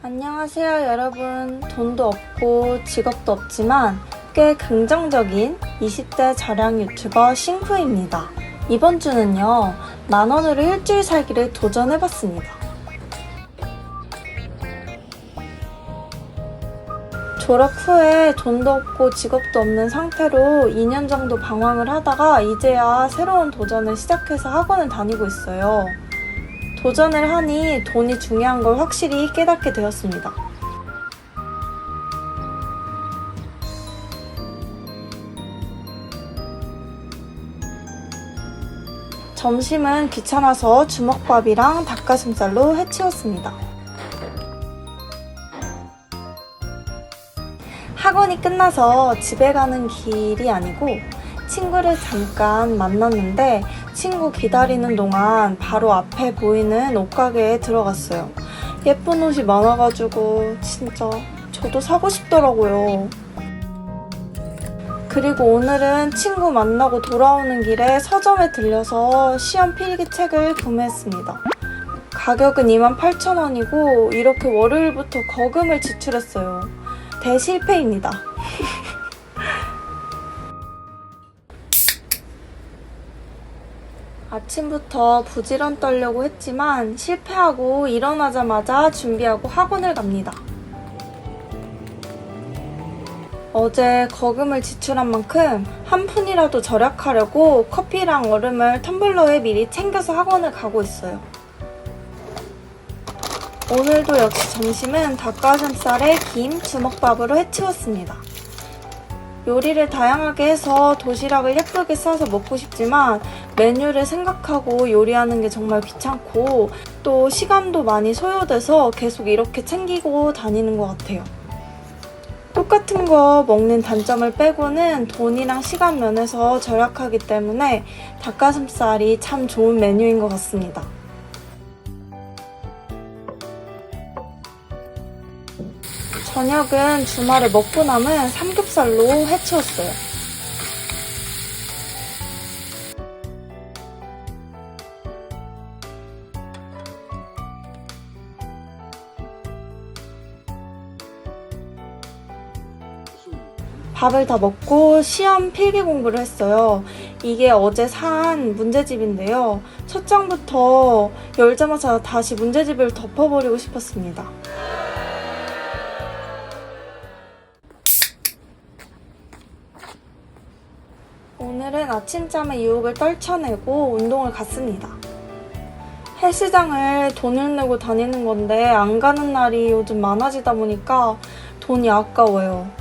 안녕하세요, 여러분. 돈도 없고 직업도 없지만 꽤 긍정적인 20대 저량 유튜버 싱크입니다. 이번 주는요, 만 원으로 일주일 살기를 도전해봤습니다. 졸업 후에 돈도 없고 직업도 없는 상태로 2년 정도 방황을 하다가 이제야 새로운 도전을 시작해서 학원을 다니고 있어요. 도전을 하니 돈이 중요한 걸 확실히 깨닫게 되었습니다. 점심은 귀찮아서 주먹밥이랑 닭가슴살로 해치웠습니다. 학원이 끝나서 집에 가는 길이 아니고 친구를 잠깐 만났는데 친구 기다리는 동안 바로 앞에 보이는 옷가게에 들어갔어요. 예쁜 옷이 많아가지고 진짜 저도 사고 싶더라고요. 그리고 오늘은 친구 만나고 돌아오는 길에 서점에 들려서 시험 필기책을 구매했습니다. 가격은 28,000원이고 이렇게 월요일부터 거금을 지출했어요. 대실패입니다. 아침부터 부지런 떨려고 했지만 실패하고 일어나자마자 준비하고 학원을 갑니다. 어제 거금을 지출한 만큼 한 푼이라도 절약하려고 커피랑 얼음을 텀블러에 미리 챙겨서 학원을 가고 있어요. 오늘도 역시 점심은 닭가슴살에 김, 주먹밥으로 해치웠습니다. 요리를 다양하게 해서 도시락을 예쁘게 싸서 먹고 싶지만 메뉴를 생각하고 요리하는 게 정말 귀찮고 또 시간도 많이 소요돼서 계속 이렇게 챙기고 다니는 것 같아요. 똑같은 거 먹는 단점을 빼고는 돈이랑 시간 면에서 절약하기 때문에 닭가슴살이 참 좋은 메뉴인 것 같습니다. 저녁은 주말에 먹고 남은 삼겹살로 해치웠어요. 밥을 다 먹고 시험 필기 공부를 했어요. 이게 어제 산 문제집인데요. 첫 장부터 열자마자 다시 문제집을 덮어버리고 싶었습니다. 오늘은 아침잠의 유혹을 떨쳐내고 운동을 갔습니다. 헬스장을 돈을 내고 다니는 건데 안 가는 날이 요즘 많아지다 보니까 돈이 아까워요.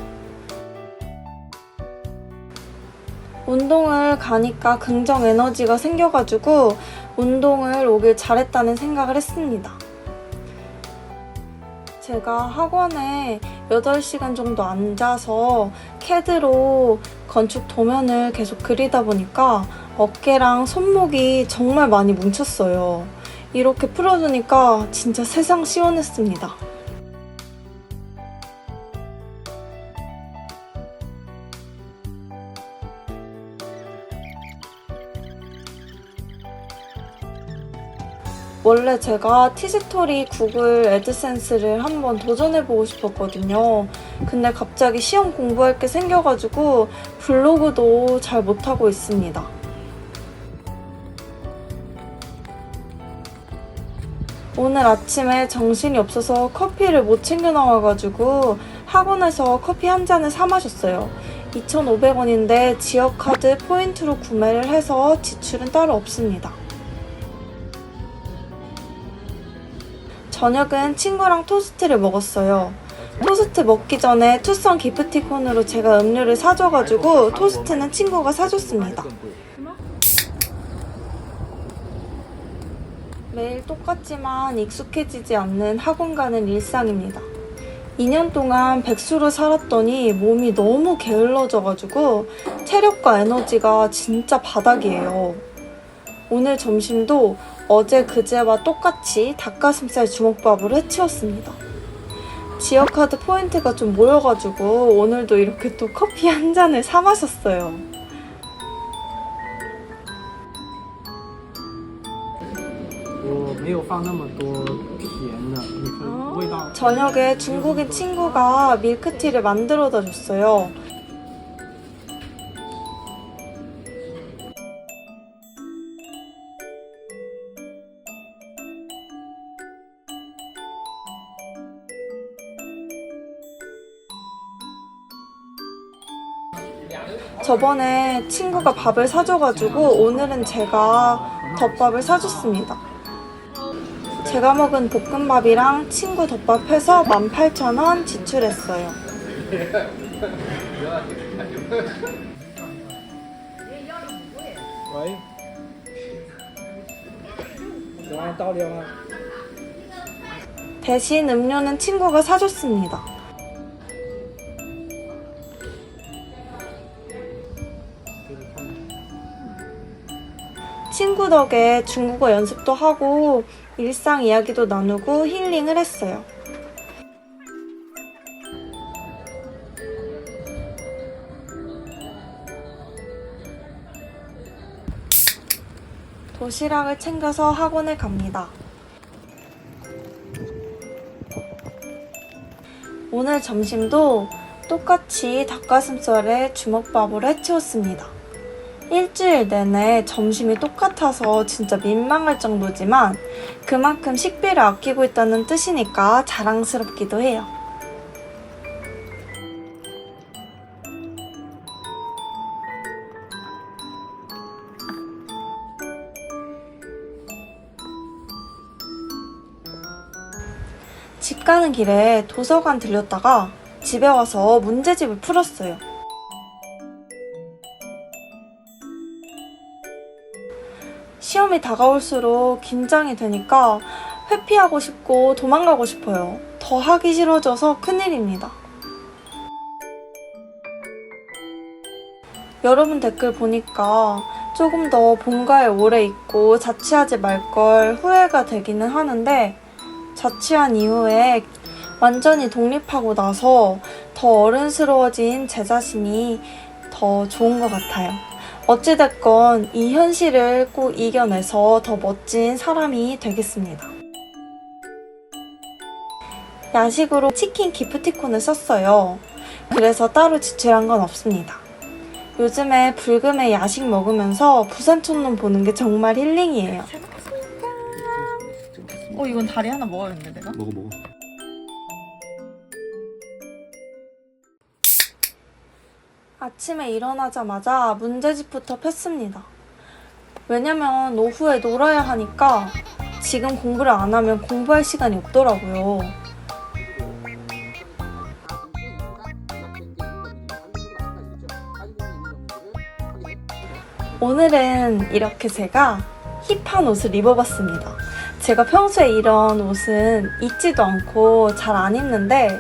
운동을 가니까 긍정 에너지가 생겨가지고 운동을 오길 잘했다는 생각을 했습니다. 제가 학원에 8시간 정도 앉아서 캐드로 건축 도면을 계속 그리다 보니까 어깨랑 손목이 정말 많이 뭉쳤어요. 이렇게 풀어주니까 진짜 세상 시원했습니다. 원래 제가 티스토리 구글 애드센스를 한번 도전해보고 싶었거든요. 근데 갑자기 시험 공부할 게 생겨가지고 블로그도 잘 못하고 있습니다. 오늘 아침에 정신이 없어서 커피를 못 챙겨 나와가지고 학원에서 커피 한 잔을 사 마셨어요. 2,500원인데 지역카드 포인트로 구매를 해서 지출은 따로 없습니다. 저녁은 친구랑 토스트를 먹었어요. 토스트 먹기 전에 투썸 기프티콘으로 제가 음료를 사줘가지고 토스트는 친구가 사줬습니다. 매일 똑같지만 익숙해지지 않는 학원 가는 일상입니다. 2년 동안 백수로 살았더니 몸이 너무 게을러져가지고 체력과 에너지가 진짜 바닥이에요. 오늘 점심도 어제 그제와 똑같이 닭가슴살 주먹밥을 해치웠습니다. 지역카드 포인트가 좀 모여가지고 오늘도 이렇게 또 커피 한 잔을 사 마셨어요. 저녁에 중국인 친구가 밀크티를 만들어다 줬어요. 저번에 친구가 밥을 사줘가지고 오늘은 제가 덮밥을 사줬습니다. 제가 먹은 볶음밥이랑 친구 덮밥 해서 18,000원 지출했어요. 대신 음료는 친구가 사줬습니다. 친구 덕에 중국어 연습도 하고 일상 이야기도 나누고 힐링을 했어요. 도시락을 챙겨서 학원에 갑니다. 오늘 점심도 똑같이 닭가슴살에 주먹밥으로 해치웠습니다. 일주일 내내 점심이 똑같아서 진짜 민망할 정도지만 그만큼 식비를 아끼고 있다는 뜻이니까 자랑스럽기도 해요. 집 가는 길에 도서관 들렸다가 집에 와서 문제집을 풀었어요. 시험이 다가올수록 긴장이 되니까 회피하고 싶고 도망가고 싶어요. 더 하기 싫어져서 큰일입니다. 여러분 댓글 보니까 조금 더 본가에 오래 있고 자취하지 말 걸 후회가 되기는 하는데 자취한 이후에 완전히 독립하고 나서 더 어른스러워진 제 자신이 더 좋은 것 같아요. 어찌됐건 이 현실을 꼭 이겨내서 더 멋진 사람이 되겠습니다. 야식으로 치킨 기프티콘을 썼어요. 그래서 따로 지출한 건 없습니다. 요즘에 불금에 야식 먹으면서 부산 촌놈 보는 게 정말 힐링이에요. 어 이건 다리 하나 먹어야겠는데 내가? 먹어 먹어. 아침에 일어나자마자 문제집부터 폈습니다. 왜냐면 오후에 놀아야 하니까 지금 공부를 안 하면 공부할 시간이 없더라고요. 오늘은 이렇게 제가 힙한 옷을 입어봤습니다. 제가 평소에 이런 옷은 입지도 않고 잘 안 입는데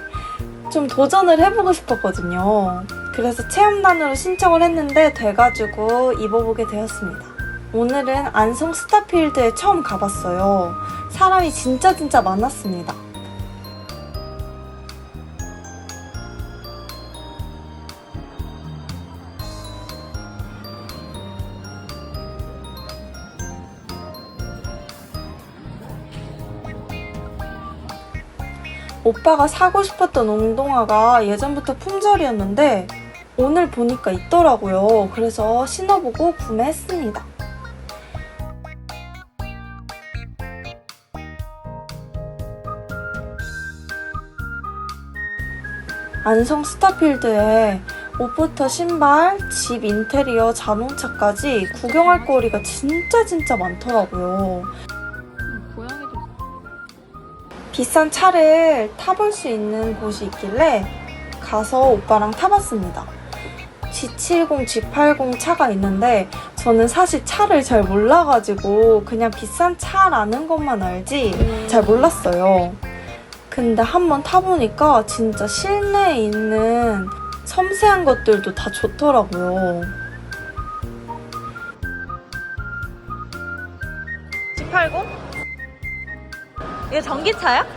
좀 도전을 해보고 싶었거든요. 그래서 체험단으로 신청을 했는데 돼가지고 입어보게 되었습니다. 오늘은 안성 스타필드에 처음 가봤어요. 사람이 진짜 진짜 많았습니다. 오빠가 사고 싶었던 운동화가 예전부터 품절이었는데 오늘 보니까 있더라고요. 그래서 신어보고 구매했습니다. 안성 스타필드에 옷부터 신발, 집 인테리어, 자동차까지 구경할 거리가 진짜 진짜 많더라고요. 비싼 차를 타볼 수 있는 곳이 있길래 가서 오빠랑 타봤습니다. G70, G80 차가 있는데 저는 사실 차를 잘 몰라가지고 그냥 비싼 차라는 것만 알지 잘 몰랐어요. 근데 한번 타보니까 진짜 실내에 있는 섬세한 것들도 다 좋더라고요. G80? 이게 전기차야?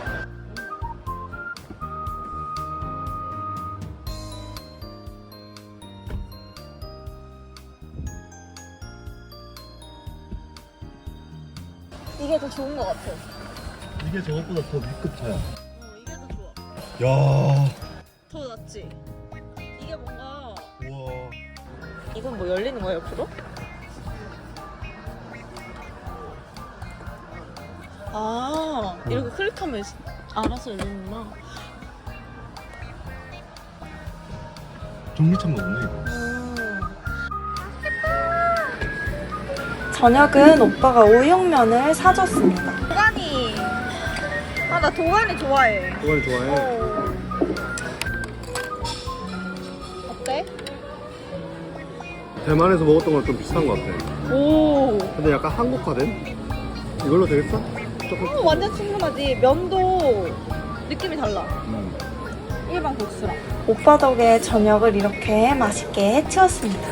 좋은 것 같아. 이게 저것보다 더 위급 차야. 어, 이게 더 좋아. 야. 더 낫지? 이게 뭔가 우와. 이건 뭐 열리는 거야 옆으로? 아 이렇게 클릭하면 알아서 열리는구나 전기차인가 보네 이거. 저녁은 오빠가 우육면을 사줬습니다. 도가니 아 나 도가니 좋아해 그걸 좋아해. 어. 어때? 대만에서 먹었던 거랑 좀 비슷한 것 같아. 오 근데 약간 한국화된? 이걸로 되겠어? 조금. 어, 완전 충분하지 면도 느낌이 달라 음. 일반 국수랑 오빠 덕에 저녁을 이렇게 맛있게 해치웠습니다.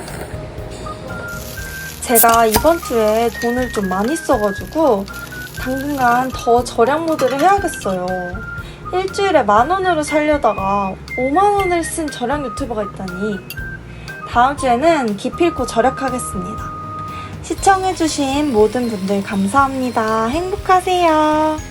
제가 이번 주에 돈을 좀 많이 써가지고 당분간 더 절약 모드를 해야겠어요. 일주일에 만 원으로 살려다가 5만 원을 쓴 절약 유튜버가 있다니. 다음 주에는 기필코 절약하겠습니다. 시청해주신 모든 분들 감사합니다. 행복하세요.